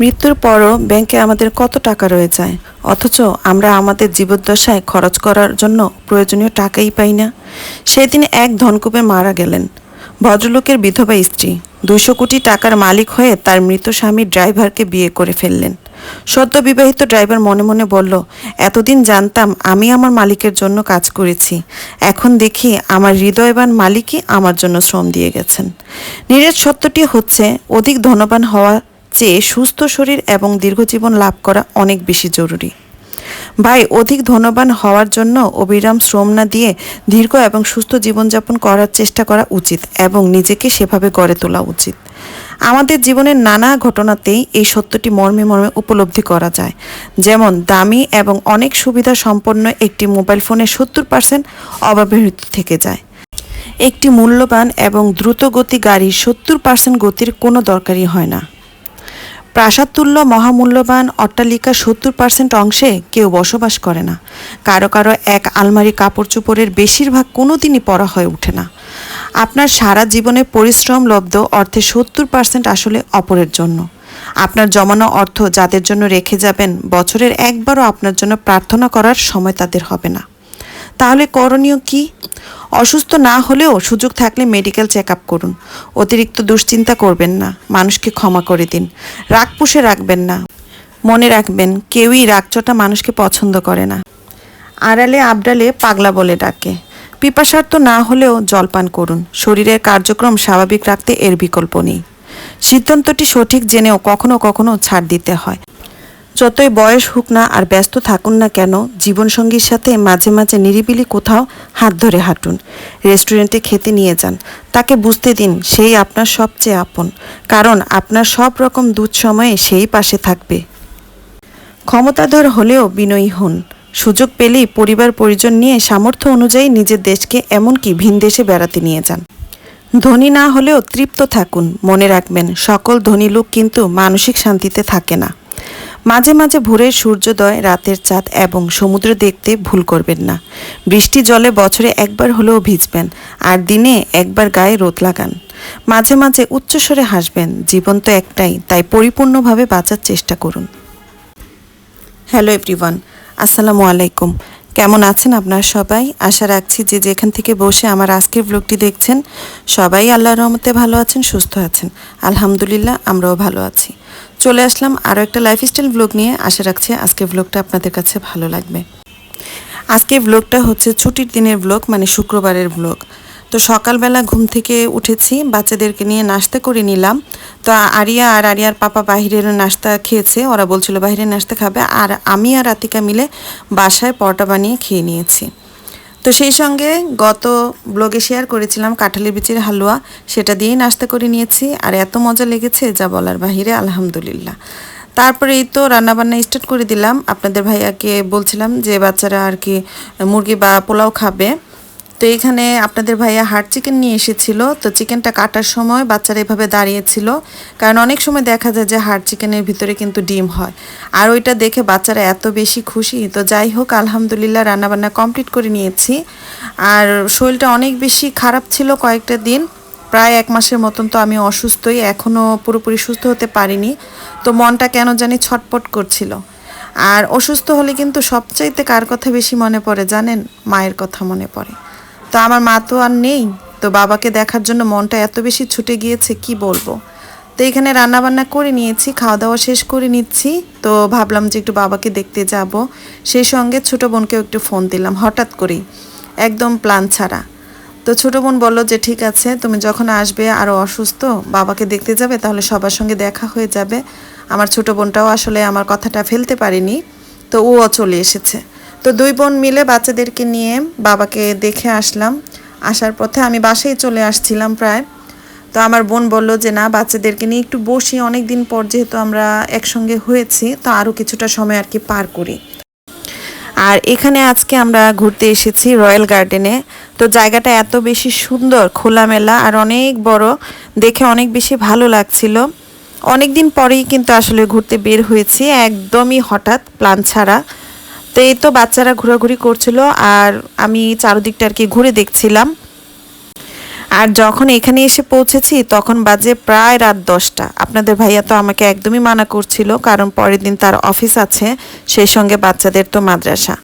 মৃত্যুর পরও ব্যাংকে আমাদের কত টাকা রয়ে যায়? অথচ আমরা আমাদের জীবদ্দশায় খরচ করার জন্য প্রয়োজনীয় টাকাই পাই না। সেদিন এক ধনকুপে মারা গেলেন। ভদ্রলোকের বিধবা স্ত্রী। দুশো কোটি টাকার মালিক হয়ে তার মৃত স্বামী ড্রাইভারকে বিয়ে করে ফেললেন। সদ্য বিবাহিত ড্রাইভার মনে মনে বলল, এতদিন জানতাম আমি আমার মালিকের জন্য কাজ করেছি। এখন দেখি আমার হৃদয়বান মালিকই আমার জন্য শ্রম দিয়ে গেছেন। নিরেট সত্যটি হচ্ছে, অধিক ধনবান হওয়া চেয়ে সুস্থ শরীর এবং দীর্ঘজীবন লাভ করা অনেক বেশি জরুরি। ভাই, অধিক ধনবান হওয়ার জন্য অবিরাম শ্রম না দিয়ে দীর্ঘ এবং সুস্থ জীবনযাপন করার চেষ্টা করা উচিত এবং নিজেকে সেভাবে গড়ে তোলা উচিত। আমাদের জীবনের নানা ঘটনাতেই এই সত্যটি মর্মে মর্মে উপলব্ধি করা যায়। যেমন, দামি এবং অনেক সুবিধা সম্পন্ন একটি মোবাইল ফোনে সত্তর পার্সেন্ট অব্যবহৃত থেকে যায়। একটি মূল্যবান এবং দ্রুতগতি গাড়ির সত্তর পার্সেন্ট গতির কোনো দরকারই হয় না। প্রাসাদতুল্য মহামূল্যবান অট্টালিকা সত্তর পার্সেন্ট অংশে কেউ বসবাস করে না। কারও কারও এক আলমারি কাপড় চোপড়ের বেশিরভাগ কোনো দিনই পরা হয়ে ওঠে না। আপনার সারা জীবনে পরিশ্রম লব্ধ অর্থে সত্তর পার্সেন্ট আসলে অপরের জন্য। আপনার জমানো অর্থ যাদের জন্য রেখে যাবেন, বছরের একবারও আপনার জন্য প্রার্থনা করার সময় তাদের হবে না। তাহলে করণীয় কি? অসুস্থ না হলেও সুযোগ থাকলে মেডিকেল চেক আপ করুন। অতিরিক্ত দুশ্চিন্তা করবেন না। মানুষকে ক্ষমা করে দিন। রাগ পুষে রাখবেন না। মনে রাখবেন, কেউই রাগচটা মানুষকে পছন্দ করে না। আড়ালে আবডালে পাগলা বলে ডাকে। পিপাসার্থ না হলেও জলপান করুন। শরীরের কার্যক্রম স্বাভাবিক রাখতে এর বিকল্প নেই। সিদ্ধান্তটি সঠিক জেনেও কখনো কখনো ছাড় দিতে হয়। যতই বয়স হোক না আর ব্যস্ত থাকুন না কেন, জীবনসঙ্গীর সাথে মাঝে মাঝে নিরিবিলি কোথাও হাত ধরে হাঁটুন। রেস্টুরেন্টে খেতে নিয়ে যান। তাকে বুঝতে দিন, সেই আপনার সবচেয়ে আপন। কারণ আপনার সব রকম দুধ সময়ে সেই পাশে থাকবে। ক্ষমতাধর হলেও বিনয়ী হন। সুযোগ পেলেই পরিবার পরিজন নিয়ে সামর্থ্য অনুযায়ী নিজের দেশকে এমনকি ভিন দেশে বেড়াতে নিয়ে যান। ধনী না হলেও তৃপ্ত থাকুন, মনে রাখবেন, সকল ধনী লোক কিন্তু মানসিক শান্তিতে থাকে না। মাঝে মাঝে ভোরের সূর্যোদয়, রাতের চাঁদ এবং সমুদ্র দেখতে ভুল করবেন না। বৃষ্টি জলে বছরে একবার হলেও ভিজবেন আর দিনে একবার গায়ে রোদ লাগান। মাঝে মাঝে উচ্চস্বরে হাসবেন, জীবন তো একটাই, তাই পরিপূর্ণভাবে বাঁচার চেষ্টা করুন। হ্যালো এভরিওয়ান, আসসালামু আলাইকুম। কেমন আছেন আপনারা সবাই? আশা রাখছি যে যেখান থেকে বসে আমার আজকের ব্লগটি দেখছেন, সবাই আল্লাহর রহমতে ভালো আছেন, সুস্থ আছেন। আলহামদুলিল্লাহ, আমরাও ভালো আছি। চলে আসলাম আরও একটা লাইফস্টাইল ব্লগ নিয়ে। আশা রাখছি আজকে ব্লগটা আপনাদের কাছে ভালো লাগবে। আজকের ব্লগটা হচ্ছে ছুটির দিনের ব্লগ মানে শুক্রবারের ব্লগ তো সকালবেলা ঘুম থেকে উঠেছি, বাচ্চাদেরকে নিয়ে নাস্তা করে নিলাম। তো আরিয়া আর আরিয়ার পাপা বাহিরের নাস্তা খেয়েছে, ওরা বলছিল বাহিরের নাস্তা খাবে। আর আমি আর রাতিকা মিলে বাসায় পরোটা বানিয়ে খেয়ে নিয়েছি। তো সেই সঙ্গে গত ব্লগে শেয়ার করেছিলাম কাঁঠালের বিচির হালুয়া। সেটা দিয়েই নাস্তা করে নিয়েছি। আর এত মজা লেগেছে, যা বলার বাহিরে, আলহামদুলিল্লাহ। তারপরে এই তো রান্নাবান্না স্টার্ট করে দিলাম। আপনাদের ভাইয়াকে বলছিলাম যে, বাচ্চারা আর কি মুরগি বা পোলাও খাবে। তো এখানে আপনাদের ভাইয়া হার্ড চিকেন নিয়ে এসেছিল। তো চিকেনটা কাটার সময় বাচ্চারা এভাবে দাঁড়িয়েছিল। কারণ অনেক সময় দেখা যায় যে হার্ড চিকেনের ভিতরে কিন্তু ডিম হয়। আর ওইটা দেখে বাচ্চারা এত বেশি খুশি। তো যাই হোক, আলহামদুলিল্লাহ রান্নাবান্না কমপ্লিট করে নিয়েছি। আর শরীরটা অনেক বেশি খারাপ ছিল কয়েকটা দিন। প্রায় এক মাসের মতন তো আমি অসুস্থই। এখনও পুরোপুরি সুস্থ হতে পারিনি। তো মনটা কেন জানি ছটপট করছিল। আর অসুস্থ হলে কিন্তু সবচাইতে কার কথা বেশি মনে পড়ে জানেন? মায়ের কথা মনে পড়ে। তো আমার মা তো আর নেই। তো বাবাকে দেখার জন্য মনটা এত বেশি ছুটে গিয়েছে, কি বলব? তো এখানে রান্নাবান্না করে নিয়েছি খাওয়া দাওয়া শেষ করে নিচ্ছি। তো ভাবলাম যে একটু বাবাকে দেখতে যাব। সেই সঙ্গে ছোটো বোনকেও একটু ফোন দিলাম, হঠাৎ করেই। একদম প্ল্যান ছাড়া। তো ছোটো বোন বলল যে, ঠিক আছে, তুমি যখন আসবে আরও অসুস্থ, বাবাকে দেখতে যাবে, তাহলে সবার সঙ্গে দেখা হয়ে যাবে। আমার ছোটো বোনটাও আসলে আমার কথাটা ফেলতে পারেনি। তো ও চলে এসেছে। তো দুই বোন মিলে বাচ্চাদেরকে নিয়ে বাবাকে দেখে আসলাম। আসার পথে আমি বাসায় চলে আসছিলাম প্রায়। তো আমার বোন বলল যে, না, বাচ্চাদেরকে নিয়ে একটু বসি। অনেক দিন পর যেহেতু আমরা একসঙ্গে হয়েছি, তো আরও কিছুটা সময় আর কি পার করি। আর এখানে আজকে আমরা ঘুরতে এসেছি রয়্যাল গার্ডেনে। তো জায়গাটা এত বেশি সুন্দর, খোলামেলা আর অনেক বড়। দেখে অনেক বেশি ভালো লাগছিল। অনেক দিন পরেই কিন্তু আসলে ঘুরতে বের হয়েছি। একদমই হঠাৎ, প্ল্যান ছাড়া। তো এই তো বাচ্চারা ঘোরাঘুরি করছিল আর আমি চারদিকটা আর কি ঘুরে দেখছিলাম। আর যখন এখানে এসে পৌঁছেছি, তখন বাজে প্রায় রাত দশটা। আপনাদের ভাইয়া তো আমাকে একদমই মানা করছিল, কারণ পরের দিন তার অফিস আছে, সেই সঙ্গে বাচ্চাদের তো মাদ্রাসা।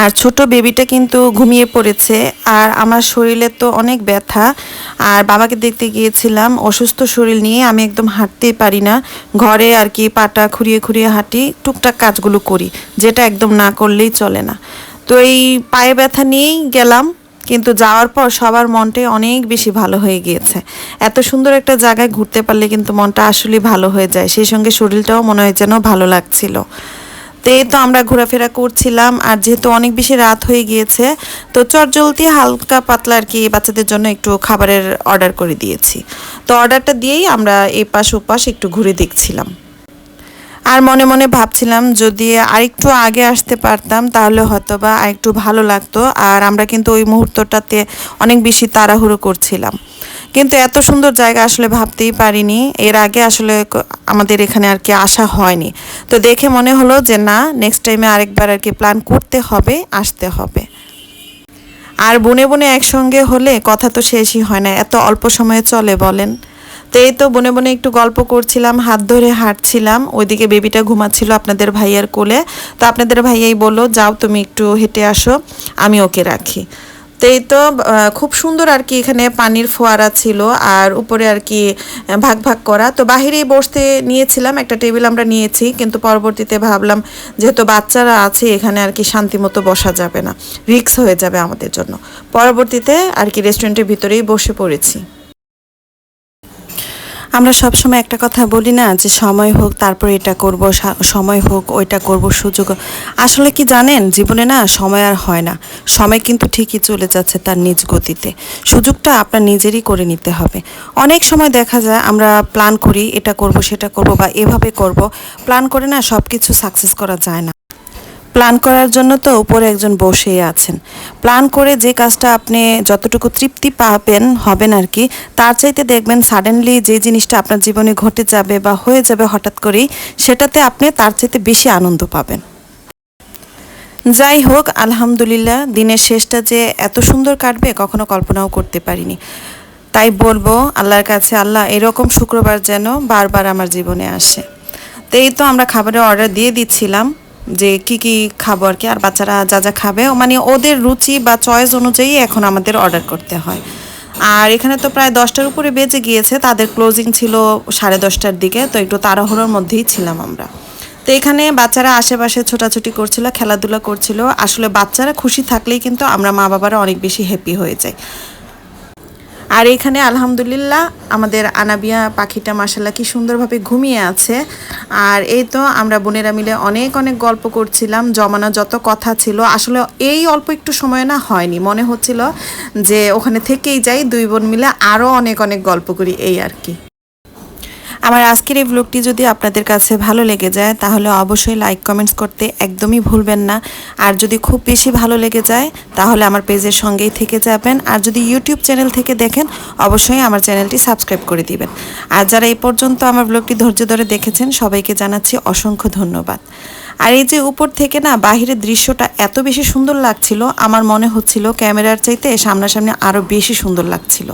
আর ছোট বেবিটা কিন্তু ঘুমিয়ে পড়েছে আর আমার শরীরে তো অনেক ব্যথা। আর বাবাকে দেখতে গিয়েছিলাম, অসুস্থ শরীর নিয়ে আমি একদম হাঁটতেই পারি না। ঘরে আর কি পাটা খুঁড়িয়ে খুঁড়িয়ে হাঁটি, টুকটাক কাজগুলো করি, যেটা একদম না করলেই চলে না। তো এই পায়ে ব্যথা নিয়েই গেলাম, কিন্তু যাওয়ার পর সবার মনটাই অনেক বেশি ভালো হয়ে গিয়েছে। এত সুন্দর একটা জায়গায় ঘুরতে পারলে কিন্তু মনটা আসলে ভালো হয়ে যায়, সেই সঙ্গে শরীরটাও মনে হয় যেন ভালো লাগছিল। তো এই তো আমরা ঘোরাফেরা করছিলাম আর যেহেতু অনেক বেশি রাত হয়ে গিয়েছে, তো চট চটজলদি হালকা পাতলা আর কি বাচ্চাদের জন্য একটু খাবারের অর্ডার করে দিয়েছি। তো অর্ডারটা দিয়েই আমরা এপাশ ওপাশ একটু ঘুরে দেখছিলাম। আর মনে মনে ভাবছিলাম যদি আরেকটু আগে আসতে পারতাম তাহলে হয়তো বা আরেকটু ভালো লাগতো, আর আমরা কিন্তু ওই মুহূর্তটাতে অনেক বেশি তাড়াহুড়ো করছিলাম। কিন্তু এত সুন্দর জায়গা আসলে ভাবতেই পারিনি। এর আগে আসলে আমাদের এখানে আর কি আসা হয়নি। তো দেখে মনে হলো যে না নেক্সট টাইমে আরেকবার আর কি প্ল্যান করতে হবে, আসতে হবে। আর বনে বনে একসঙ্গে হলে কথা তো শেষই হয় না, এত অল্প সময়ে চলে বলেন। তো এই তো বনে বনে একটু গল্প করছিলাম, হাত ধরে হাঁটছিলাম, ওইদিকে বেবিটা ঘুমাচ্ছিল আপনাদের ভাইয়ার কোলে। তো আপনাদের ভাইয়াই বলল, যাও তুমি একটু হেঁটে আসো, আমি ওকে রাখি। তো এই তো খুব সুন্দর আর কি এখানে পানির ফোয়ারা ছিল আর উপরে আর কি ভাগ ভাগ করা। তো বাহিরেই বসতে নিয়েছিলাম, একটা টেবিল আমরা নিয়েছি, কিন্তু পরবর্তীতে ভাবলাম যেহেতু বাচ্চারা আছে, এখানে আর কি শান্তি মতো বসা যাবে না রিক্স হয়ে যাবে আমাদের জন্য। পরবর্তীতে আর কি রেস্টুরেন্টের ভিতরেই বসে পড়েছি। আমরা সবসময় একটা কথা বলি না যে সময় হোক, তারপর এটা করব সময় হোক, ওইটা করব, সুযোগ আসলে কি জানেন? জীবনে না সময় আর হয় না। সময় কিন্তু ঠিকই চলে যাচ্ছে তার নিজ গতিতে। সুযোগটা আপনার নিজেরই করে নিতে হবে। অনেক সময় দেখা যায় আমরা প্ল্যান করি, এটা করব, সেটা করব বা এভাবে করব। প্ল্যান করে না সব কিছু সাকসেস করা যায় না। প্ল্যান করার জন্য তো উপরে একজন বসেই আছেন। প্ল্যান করে যে কাজটা আপনি যতটুকু তৃপ্তি পাবেন, হবেন আর কি, তার চাইতে দেখবেন সাডেনলি যে জিনিসটা আপনার জীবনে ঘটে যাবে বা হয়ে যাবে হঠাৎ করেই, সেটাতে আপনি তার চাইতে বেশি আনন্দ পাবেন। যাই হোক, আলহামদুলিল্লাহ, দিনের শেষটা যে এত সুন্দর কাটবে কখনো কল্পনাও করতে পারিনি। তাই বলব, আল্লাহর কাছে আল্লাহ এরকম শুক্রবার যেন বারবার আমার জীবনে আসে। তো এই তো আমরা খাবারের অর্ডার দিয়ে দিচ্ছিলাম। যে কি কি খাব আর কি, আর বাচ্চারা যা যা খাবে মানে ওদের রুচি বা চয়েস অনুযায়ী এখন আমাদের অর্ডার করতে হয়। আর এখানে তো প্রায় দশটার উপরে বেজে গিয়েছে, তাদের ক্লোজিং ছিল সাড়ে দশটার দিকে, তো একটু তাড়াহুড়োর মধ্যেই ছিলাম আমরা। তো এখানে বাচ্চারা আশেপাশে ছোটাছুটি করছিল, খেলাধুলা করছিল। আসলে বাচ্চারা খুশি থাকলেই কিন্তু আমরা মা বাবারা অনেক বেশি হ্যাপি হয়ে যাই। আর এখানে আলহামদুলিল্লাহ আমাদের আনাবিয়া পাখিটা মাসাল্লাহ কি সুন্দরভাবে ঘুমিয়ে আছে। আর এই তো আমরা বোনেরা মিলে অনেক অনেক গল্প করছিলাম, জমানো যত কথা ছিল, আসলে এই অল্প একটু সময় না হয়নি। মনে হচ্ছিল যে ওখানে থেকেই যাই, দুই বোন মিলে আরও অনেক অনেক গল্প করি, এই আর কি। আমার আজকের এই ব্লগটি যদি আপনাদের কাছে ভালো লেগে যায়, তাহলে অবশ্যই লাইক কমেন্টস করতে একদমই ভুলবেন না। আর যদি খুব বেশি ভালো লেগে যায়, তাহলে আমার পেজের সঙ্গেই থেকে যাবেন। আর যদি ইউটিউব চ্যানেল থেকে দেখেন, অবশ্যই আমার চ্যানেলটি সাবস্ক্রাইব করে দিবেন। আর যারা এই পর্যন্ত আমার ব্লগটি ধৈর্য ধরে দেখেছেন, সবাইকে জানাচ্ছি অসংখ্য ধন্যবাদ। আর এই যে উপর থেকে না, বাহিরের দৃশ্যটা এত বেশি সুন্দর লাগছিল, আমার মনে হচ্ছিল ক্যামেরার চাইতে সামনাসামনি আরও বেশি সুন্দর লাগছিল।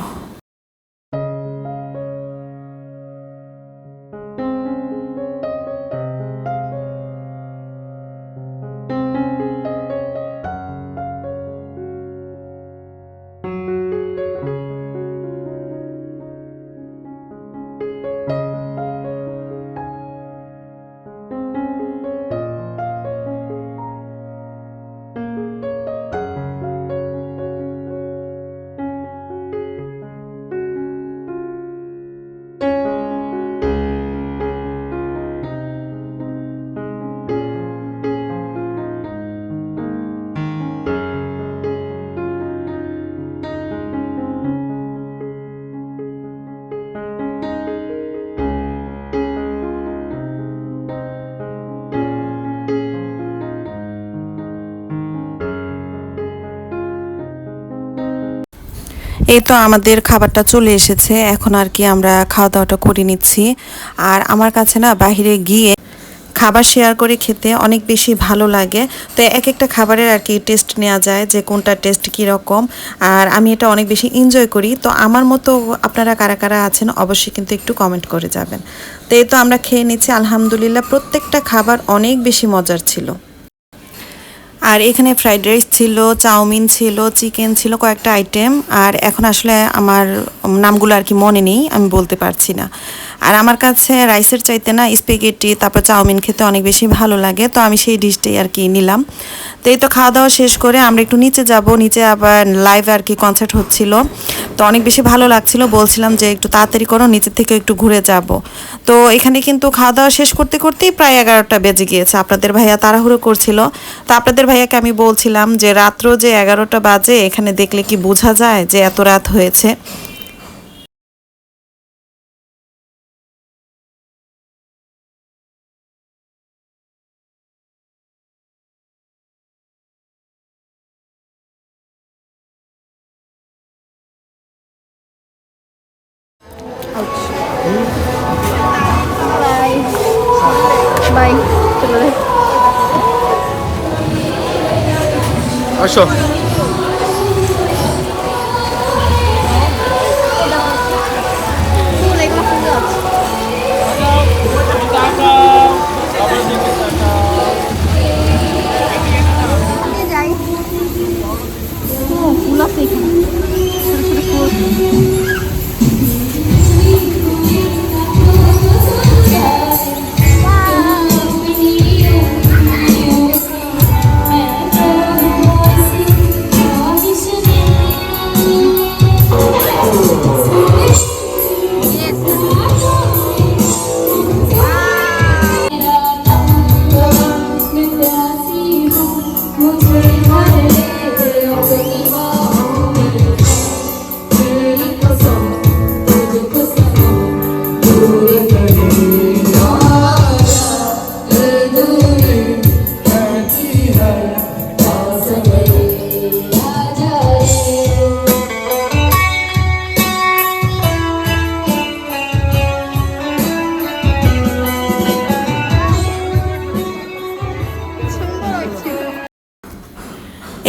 এই তো আমাদের খাবারটা চলে এসেছে, এখন আর কি আমরা খাওয়া দাওয়াটা করে নিচ্ছি। আর আমার কাছে না বাইরে গিয়ে খাবার শেয়ার করে খেতে অনেক বেশি ভালো লাগে। তো এক একটা খাবারের আর কি টেস্ট নেওয়া যায় যে কোনটা টেস্ট কীরকম। আর আমি এটা অনেক বেশি এনজয় করি। তো আমার মতো আপনারা কারা কারা আছেন অবশ্যই কিন্তু একটু কমেন্ট করে যাবেন। তো এই তো আমরা খেয়ে নিচ্ছি, আলহামদুলিল্লাহ প্রত্যেকটা খাবার অনেক বেশি মজার ছিল। আর এখানে ফ্রাইড রাইস ছিল, চাউমিন ছিল, চিকেন ছিল কয়েকটা আইটেম আর এখন আসলে আমার নামগুলো আর কি মনে নেই, আমি বলতে পারছি না। আর আমার কাছে রাইসের চাইতে না স্পেগেটি তারপর চাউমিন খেতে অনেক বেশি ভালো লাগে, তো আমি সেই ডিশটাই আর কি নিলাম। তো এই তো খাওয়া দাওয়া শেষ করে আমরা একটু নিচে যাব, নিচে আবার লাইভ আর কি কনসার্ট হচ্ছিল। তো অনেক বেশি ভালো লাগছিল। বলছিলাম যে একটু তাড়াতাড়ি করো, নিচের থেকে একটু ঘুরে যাব। তো এখানে কিন্তু খাওয়া দাওয়া শেষ করতে করতেই প্রায় এগারোটা বেজে গিয়েছে। আপনাদের ভাইয়া তাড়াহুড়ো করছিল। তো আপনাদের ভাইয়াকে আমি বলছিলাম যে, রাত্র যে এগারোটা বাজে, এখানে দেখলে কি বোঝা যায় যে এত রাত হয়েছে? আসো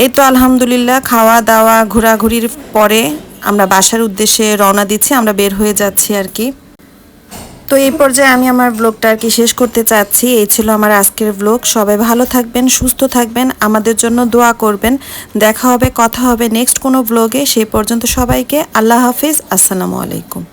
এই তো আলহামদুলিল্লাহ, খাওয়া দাওয়া, ঘোরাঘুরির পরে আমরা বাসার উদ্দেশ্যে রওনা দিচ্ছি, আমরা বের হয়ে যাচ্ছি আর কি। তো এই পর্যায়ে আমি আমার ব্লগটা আর কি শেষ করতে চাচ্ছি, এই ছিল আমার আজকের ব্লগ সবাই ভালো থাকবেন, সুস্থ থাকবেন, আমাদের জন্য দোয়া করবেন। দেখা হবে, কথা হবে নেক্সট কোনো ব্লগে সেই পর্যন্ত সবাইকে আল্লাহ হাফিজ, আসসালামু আলাইকুম।